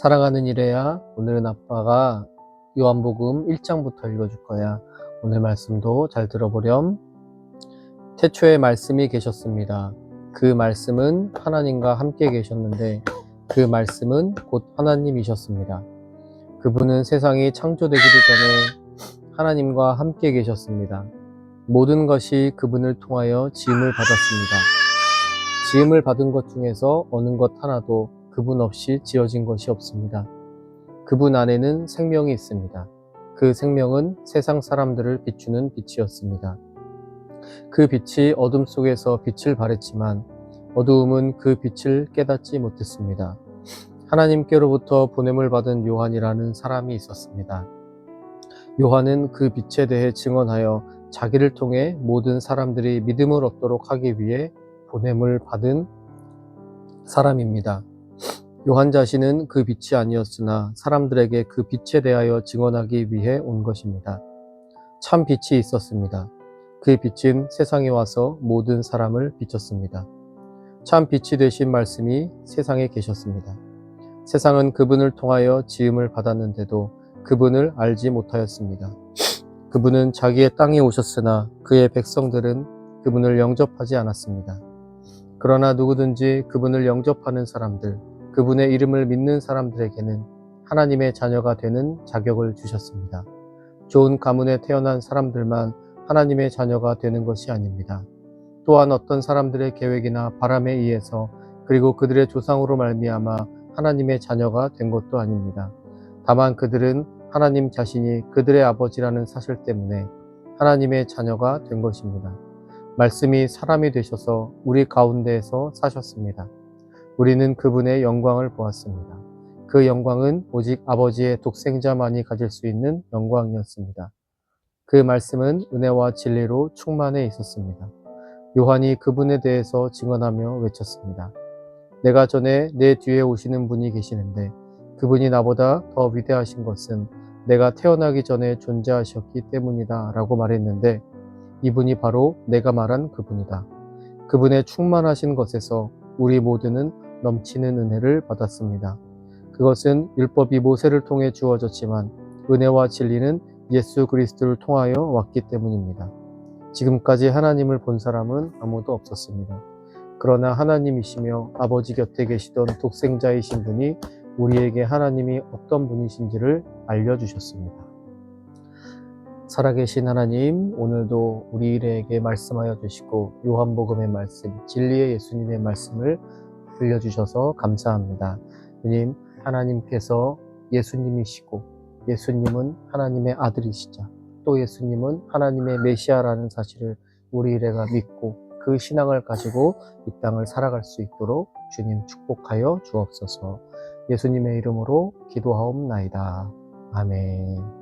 사랑하는 이래야 오늘은 아빠가 요한복음 1장부터 읽어줄 거야. 오늘 말씀도 잘 들어보렴. 태초에 말씀이 계셨습니다. 그 말씀은 하나님과 함께 계셨는데 그 말씀은 곧 하나님이셨습니다. 그분은 세상이 창조되기도 전에 하나님과 함께 계셨습니다. 모든 것이 그분을 통하여 지음을 받았습니다. 지음을 받은 것 중에서 어느 것 하나도 그분 없이 지어진 것이 없습니다. 그분 안에는 생명이 있습니다. 그 생명은 세상 사람들을 비추는 빛이었습니다. 그 빛이 어둠 속에서 빛을 발했지만 어두움은 그 빛을 깨닫지 못했습니다. 하나님께로부터 보냄을 받은 요한이라는 사람이 있었습니다. 요한은 그 빛에 대해 증언하여 자기를 통해 모든 사람들이 믿음을 얻도록 하기 위해 보냄을 받은 사람입니다. 요한 자신은 그 빛이 아니었으나 사람들에게 그 빛에 대하여 증언하기 위해 온 것입니다. 참 빛이 있었습니다. 그 빛은 세상에 와서 모든 사람을 비췄습니다. 참 빛이 되신 말씀이 세상에 계셨습니다. 세상은 그분을 통하여 지음을 받았는데도 그분을 알지 못하였습니다. 그분은 자기의 땅에 오셨으나 그의 백성들은 그분을 영접하지 않았습니다. 그러나 누구든지 그분을 영접하는 사람들, 그분의 이름을 믿는 사람들에게는 하나님의 자녀가 되는 자격을 주셨습니다. 좋은 가문에 태어난 사람들만 하나님의 자녀가 되는 것이 아닙니다. 또한 어떤 사람들의 계획이나 바람에 의해서 그리고 그들의 조상으로 말미암아 하나님의 자녀가 된 것도 아닙니다. 다만 그들은 하나님 자신이 그들의 아버지라는 사실 때문에 하나님의 자녀가 된 것입니다. 말씀이 사람이 되셔서 우리 가운데에서 사셨습니다. 우리는 그분의 영광을 보았습니다. 그 영광은 오직 아버지의 독생자만이 가질 수 있는 영광이었습니다. 그 말씀은 은혜와 진리로 충만해 있었습니다. 요한이 그분에 대해서 증언하며 외쳤습니다. 내가 전에 내 뒤에 오시는 분이 계시는데 그분이 나보다 더 위대하신 것은 내가 태어나기 전에 존재하셨기 때문이다 라고 말했는데 이분이 바로 내가 말한 그분이다. 그분의 충만하신 것에서 우리 모두는 넘치는 은혜를 받았습니다. 그것은 율법이 모세를 통해 주어졌지만 은혜와 진리는 예수 그리스도를 통하여 왔기 때문입니다. 지금까지 하나님을 본 사람은 아무도 없었습니다. 그러나 하나님이시며 아버지 곁에 계시던 독생자이신 분이 우리에게 하나님이 어떤 분이신지를 알려주셨습니다. 살아계신 하나님, 오늘도 우리 일에게 말씀하여 주시고 요한복음의 말씀, 진리의 예수님의 말씀을 들려주셔서 감사합니다. 주님, 하나님께서 예수님이시고 예수님은 하나님의 아들이시자 또 예수님은 하나님의 메시아라는 사실을 우리 일에가 믿고 그 신앙을 가지고 이 땅을 살아갈 수 있도록 주님 축복하여 주옵소서 예수님의 이름으로 기도하옵나이다. 아멘.